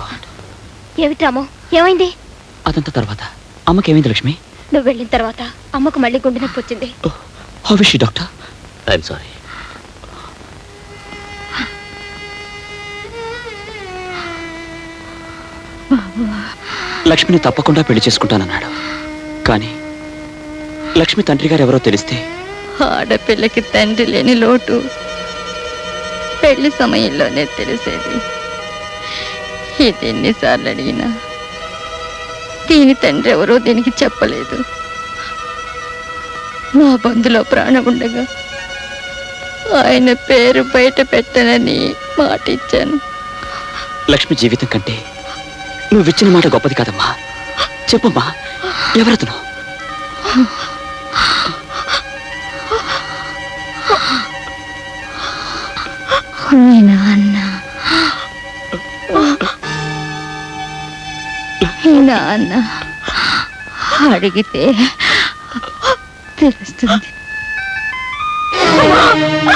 God. ఏమిటి రాము ఏమైంది? అదంతా తర్వాత. అమ్మకేమైంది లక్ష్మి? నువ్వు వెళ్ళిన తర్వాత అమ్మకు మళ్ళీ గుండె నొప్పి వచ్చింది. How doctor? ఐఎమ్ సారీ లక్ష్మిని తప్పకుండా పెళ్ళి చేసుకుంటానన్నాడు. కానీ లక్ష్మి తండ్రి గారు ఎవరో తెలిస్తే ఆడపిల్లకి తండ్రి లేని లోటు పెళ్ళి సమయంలోనే తెలిసేది. ఇది ఎన్నిసార్లు అడిగినా దీని తండ్రి ఎవరో దీనికి చెప్పలేదు. నా బంధులో ప్రాణం ఉండగా ఆయన పేరు బయట పెట్టనని మాట ఇచ్చాను లక్ష్మి జీవితం కంటే నువ్విచ్చిన మాట గొప్పది కాదమ్మా. చెప్పమ్మా ఎవరతను? మీ నాన్న నాన్న అడిగితే తెలుస్తుంది.